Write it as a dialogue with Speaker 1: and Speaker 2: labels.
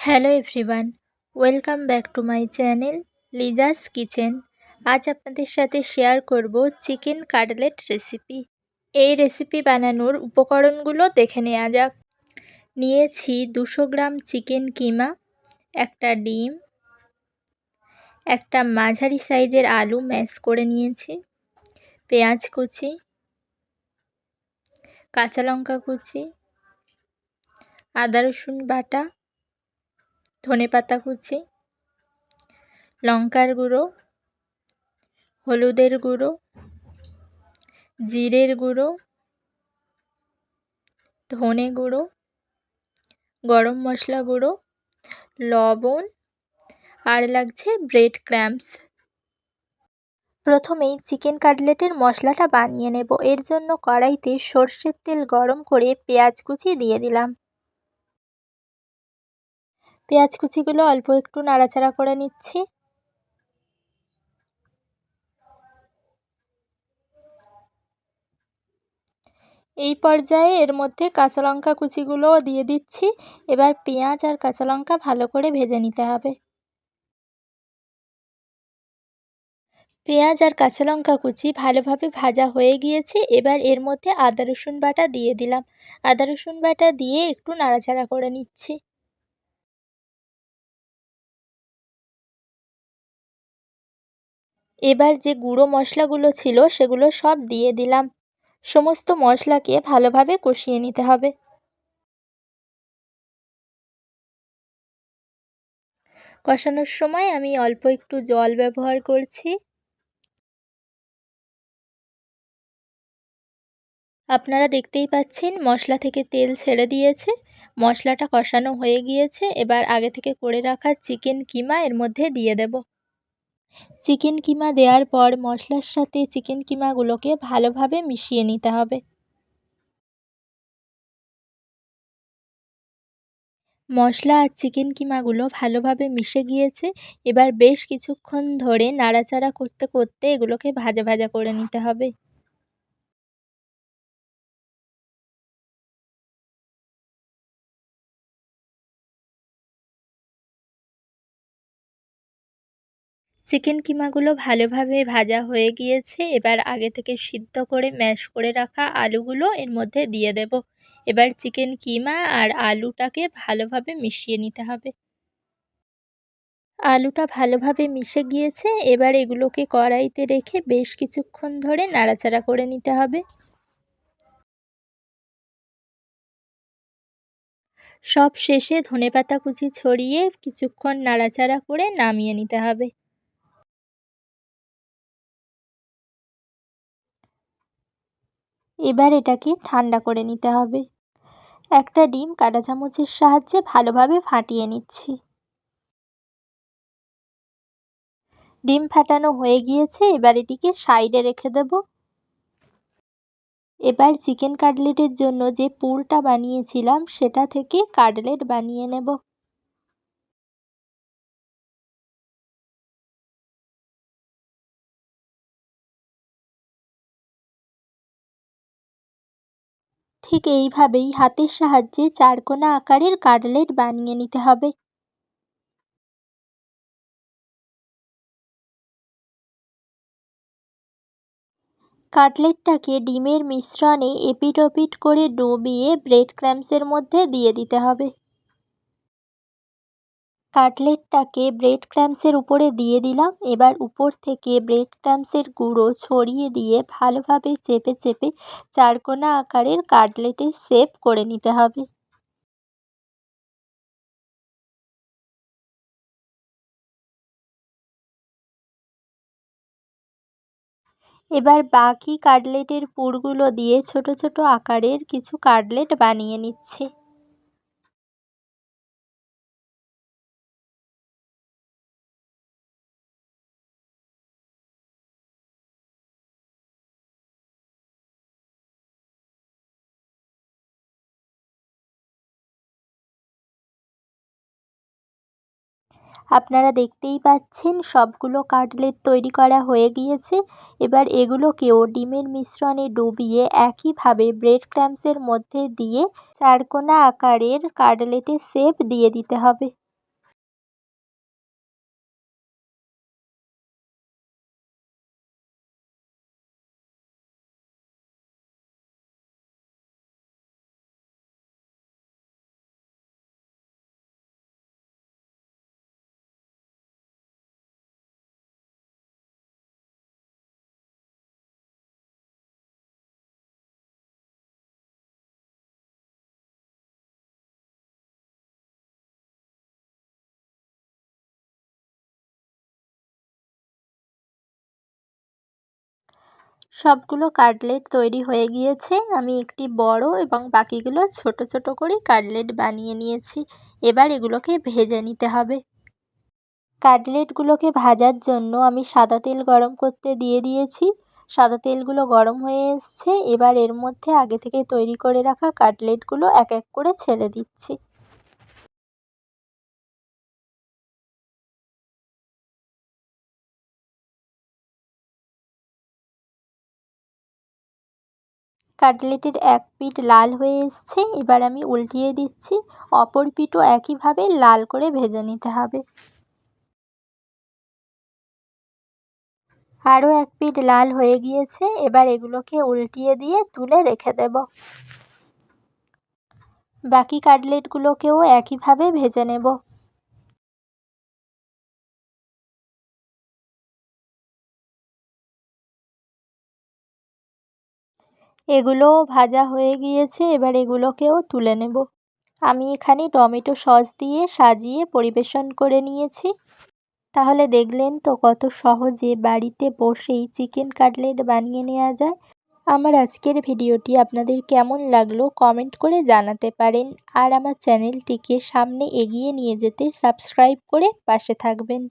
Speaker 1: Hello everyone welcome back to my channel Liza's kitchen আজ আপনাদের সাথে শেয়ার করব চিকেন কাটলেট রেসিপি এই রেসিপি বানানোর উপকরণগুলো দেখে নেওয়া যাক। নিয়েছি দুশো গ্রাম চিকেন কিমা, একটা ডিম, একটা মাঝারি সাইজের আলু ম্যাশ করে নিয়েছি, পেঁয়াজ কুচি, কাঁচা লঙ্কা কুচি, আদা রসুন বাটা ধনে পাতা কুচি, লঙ্কার গুঁড়ো, হলুদের গুঁড়ো, জিরের গুঁড়ো, ধনে গুঁড়ো, গরম মশলা গুঁড়ো, লবণ আর লাগছে ব্রেড ক্র্যাম্পস। প্রথমেই চিকেন কাটলেটের মশলাটা বানিয়ে নেব। এর জন্য কড়াইতে সর্ষের তেল গরম করে পেঁয়াজ কুচি দিয়ে দিলাম। পেঁয়াজ কুচিগুলো অল্প একটু নাড়াচাড়া করে নিচ্ছি। এই পর্যায়ে এর মধ্যে কাঁচা লঙ্কা কুচিগুলোও দিয়ে দিচ্ছি। এবার পেঁয়াজ আর কাঁচা লঙ্কা ভালো করে ভেজে নিতে হবে। পেঁয়াজ আর কাঁচা লঙ্কা কুচি ভালোভাবে ভাজা হয়ে গিয়েছে। এবার এর মধ্যে আদা রসুন বাটা দিয়ে দিলাম। আদা রসুন বাটা দিয়ে একটু নাড়াচাড়া করে নিচ্ছি। এবার যে গুঁড়ো মশলাগুলো ছিল সেগুলো সব দিয়ে দিলাম। সমস্ত মশলাকে ভালোভাবে কষিয়ে নিতে হবে। কষানোর সময় আমি অল্প একটু জল ব্যবহার করছি। আপনারা দেখতেই পাচ্ছেন মশলা থেকে তেল ছেড়ে দিয়েছে। মশলাটা কষানো হয়ে গিয়েছে। এবার আগে থেকে করে রাখা চিকেন কিমা এর মধ্যে দিয়ে দেব। চিকেন কিমা দেওয়ার পর মশলার সাথে চিকেন কিমাগুলোকে ভালোভাবে মিশিয়ে নিতে হবে। মশলা আর চিকেন কিমাগুলো ভালোভাবে মিশে গিয়েছে। এবার বেশ কিছুক্ষণ ধরে নাড়াচাড়া করতে করতে এগুলোকে ভাজা ভাজা করে নিতে হবে। চিকেন কিমাগুলো ভালোভাবে ভাজা হয়ে গিয়েছে, এবার আগে থেকে সিদ্ধ করে, ম্যাশ করে রাখা আলুগুলো এর মধ্যে দিয়ে দেব। এবার চিকেন কিমা আর আলুটাকে ভালোভাবে মিশিয়ে নিতে হবে। আলুটা ভালোভাবে মিশে গিয়েছে, এবার এগুলোকে কড়াইতে রেখে বেশ কিছুক্ষণ ধরে নাড়াচাড়া করে নিতে হবে। সব শেষে ধনেপাতা কুচি ছড়িয়ে কিছুক্ষণ নাড়াচাড়া করে নামিয়ে নিতে হবে। এবার এটাকে ঠান্ডা করে নিতে হবে। একটা ডিম কাটা চামচের সাহায্যে ভালোভাবে ফাটিয়ে নিচ্ছি। ডিম ফাটানো হয়ে গিয়েছে, এবার এটিকে সাইডে রেখে দেব। এবার চিকেন কাটলেটের জন্য যে পুরটা বানিয়েছিলাম, সেটা থেকে কাটলেট বানিয়ে নেব। ঠিক এইভাবেই হাতের সাহায্যে চারকোনা আকারের কাটলেট বানিয়ে নিতে হবে। কাটলেটটাকে ডিমের মিশ্রণে এপিট করে ডুবিয়ে ব্রেড ক্র্যাম্পসের মধ্যে দিয়ে দিতে হবে। কাটলেটটাকে ব্রেড ক্র্যাম্পসের উপরে দিয়ে দিলাম। এবার উপর থেকে ব্রেড ক্র্যাম্পসের গুঁড়ো ছড়িয়ে দিয়ে ভালোভাবে চেপে চেপে চারকোনা আকারের কাটলেটের শেপ করে নিতে হবে। এবার বাকি কাটলেটের পুরগুলো দিয়ে ছোট ছোট আকারের কিছু কাটলেট বানিয়ে নিচ্ছে। আপনারা দেখতেই পাচ্ছেন সবগুলো কাটলেট তৈরি করা হয়ে গিয়েছে। এবার এগুলোকেও ডিমের মিশ্রণে ডুবিয়ে একইভাবে ব্রেড ক্রামসের মধ্যে দিয়ে চারকোনা আকারের কাটলেটের শেপ দিয়ে দিতে হবে। সবগুলো কাটলেট তৈরি হয়ে গিয়েছে। আমি একটি বড় এবং বাকিগুলো ছোট ছোট করে কাটলেট বানিয়ে নিয়েছি। এবার এগুলোকে ভেজে নিতে হবে। কাটলেটগুলোকে ভাজার জন্য আমি সাদা তেল গরম করতে দিয়ে দিয়েছি। সাদা তেলগুলো গরম হয়ে এসছে। এবার এর মধ্যে আগে থেকে তৈরি করে রাখা কাটলেটগুলো এক এক করে ছেড়ে দিচ্ছি। কাটলেটের এক পিঠ লাল হয়ে এসছে, এবার আমি উল্টিয়ে দিচ্ছি। অপর পিঠও একইভাবে লাল করে ভেজে নিতে হবে। আরও এক পিঠ লাল হয়ে গিয়েছে, এবার এগুলোকে উল্টিয়ে দিয়ে তুলে রেখে দেব। বাকি কাটলেটগুলোকেও একইভাবে ভেজে নেব। এগুলোও ভাজা হয়ে গিয়েছে, এবার এগুলোকেও তুলে নেব। আমি এখানে টমেটো সস দিয়ে সাজিয়ে পরিবেশন করে নিয়েছি। তাহলে দেখলেন তো কত সহজে বাড়িতে বসেই চিকেন কাটলেট বানিয়ে নেওয়া যায়। আমার আজকের ভিডিওটি আপনাদের কেমন লাগল কমেন্ট করে জানাতে পারেন আর আমার চ্যানেলটিকে সামনে এগিয়ে নিয়ে যেতে সাবস্ক্রাইব করে পাশে থাকবেন।